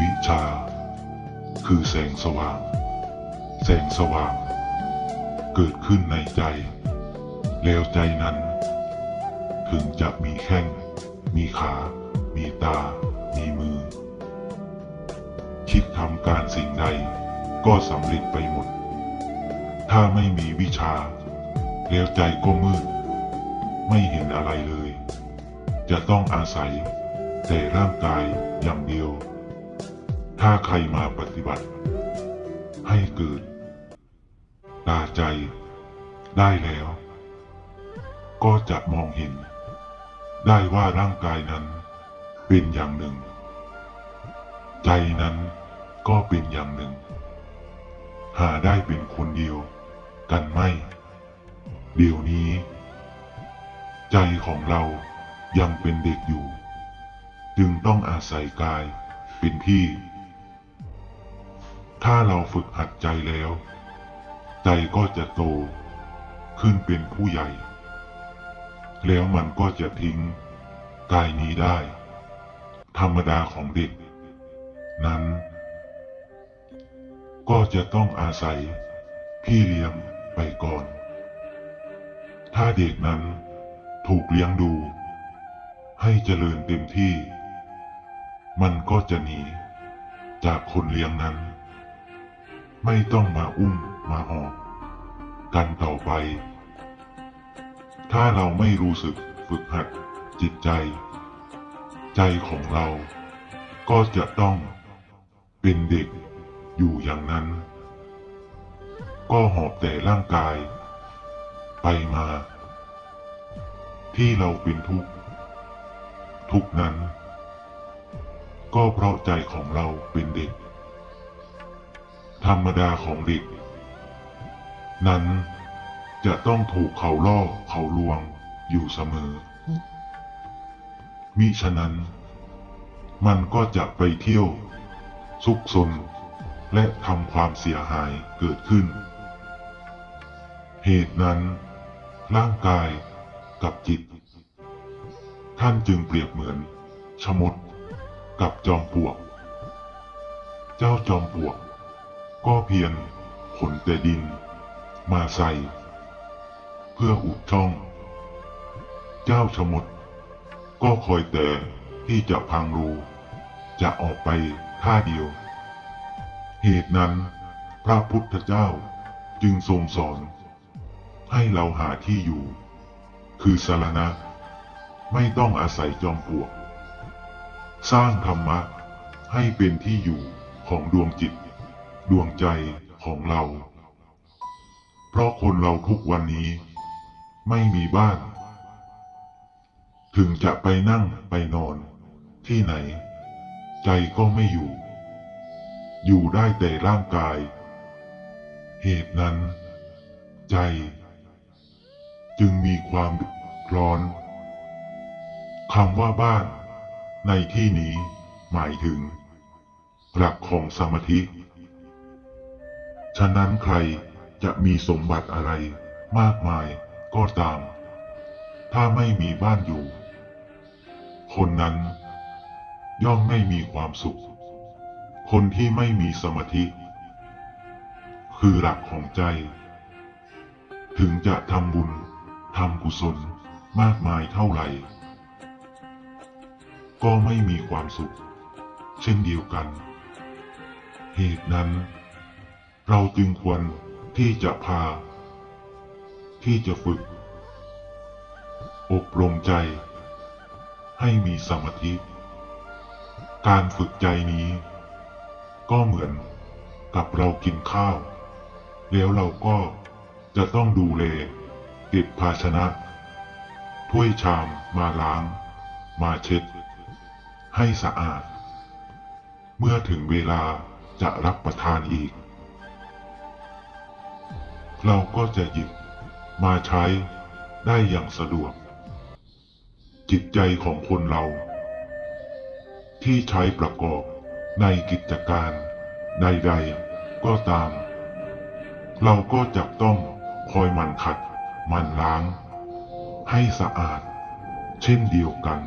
วิชา คือแสงสว่าง แสงสว่าง เกิดขึ้นในใจ แล้วใจนั้น ถึงจะมีแข้ง มีขา มีตา มีมือ คิดทำการสิ่งใด ก็สำเร็จไปหมด ถ้าไม่มีวิชา แล้วใจก็มืด ไม่เห็นอะไรเลย จะต้องอาศัยแต่ร่างกายอย่างเดียว ถ้าใครมาปฏิบัติ ให้เกิดตาใจได้แล้ว ก็จะมองเห็น ได้ว่าร่างกายนั้นเป็นอย่างหนึ่ง ใจนั้นก็เป็นอย่างหนึ่ง หาได้เป็นคนเดียวกันไม่ เดี๋ยวนี้ ใจของเรายังเป็นเด็กอยู่ จึงต้องอาศัยกายเป็นที่ ถ้าเราฝึกหัดใจแล้ว ใจก็จะโต ขึ้นเป็นผู้ใหญ่ แล้วมันก็จะทิ้งกายนี้ได้ ธรรมดาของเด็ก นั้น ก็จะต้องอาศัยพี่เลี้ยงไปก่อน ถ้าเด็กนั้นถูกเลี้ยงดู ให้เจริญเต็มที่ มันก็จะหนีจากคนเลี้ยงนั้น ไม่ต้องมาอุ้มมาหอบกันต่อไป ถ้าเราไม่รู้สึกฝึกหัดจิตใจ ใจของเราก็จะต้องเป็นเด็กอยู่อย่างนั้น ก็หอบแต่ร่างกาย ไปมา ที่เราเป็นทุกข์ ทุกนั้น ก็เพราะใจของเราเป็นเด็ก ธรรมดาของเด็ก นั้นจะต้องถูกเขาล่อเขาลวงอยู่เสมอ มิฉะนั้น มันก็จะไปเที่ยว ซุกซนและทำความเสียหายเกิดขึ้น เหตุนั้น ร่างกายกับจิต ท่านจึงเปรียบเหมือน ชมด กับจอมปลวก เจ้าจอมปลวก ก็เพียงขนแต่ดิน มาใส่ เพื่ออุดช่อง เจ้าชมด ก็คอยแต่ที่จะพังรูจะออกไปท่าเดียว เหตุนั้น พระพุทธเจ้าจึงทรงสอน ให้เราหาที่อยู่ คือสารณะ ไม่ต้องอาศัยจอมปลวก สร้างธรรมะให้เป็นที่อยู่ของดวงจิต ดวงใจของเรา เพราะคนเราทุกวันนี้ ไม่มีบ้าน ถึงจะไปนั่งไปนอน ที่ไหน ใจก็ไม่อยู่ อยู่ได้แต่ร่างกาย เหตุนั้น ใจ จึงมีความร้อนคำว่าบ้าน ในที่นี้ หมายถึง หลักของสมาธิ ฉะนั้นใครจะมีสมบัติอะไรมากมายก็ตาม ถ้าไม่มีบ้านอยู่ คนนั้น ย่อมไม่มีความสุข คนที่ไม่มีสมาธิ คือหลักของใจ ถึงจะทำบุญทำกุศลมากมายเท่าไหร่ ก็ไม่มีความสุข เช่นเดียวกัน เหตุนั้น เราจึงควรที่จะพา ที่จะฝึก อบรมใจ ให้มีสมาธิ การฝึกใจนี้ ก็เหมือนกับเรากินข้าว แล้วเราก็จะต้องดูแลเก็บภาชนะ ถ้วยชามมาล้าง มาเช็ด ให้สะอาด เมื่อถึงเวลาจะรับประทานอีก เราก็จะหยิบมาใช้ได้อย่างสะดวก จิตใจของคนเรา ที่ใช้ประกอบในกิจการใดๆก็ตาม เราก็จะต้องคอยมันขัดมันล้าง ให้สะอาด เช่นเดียวกัน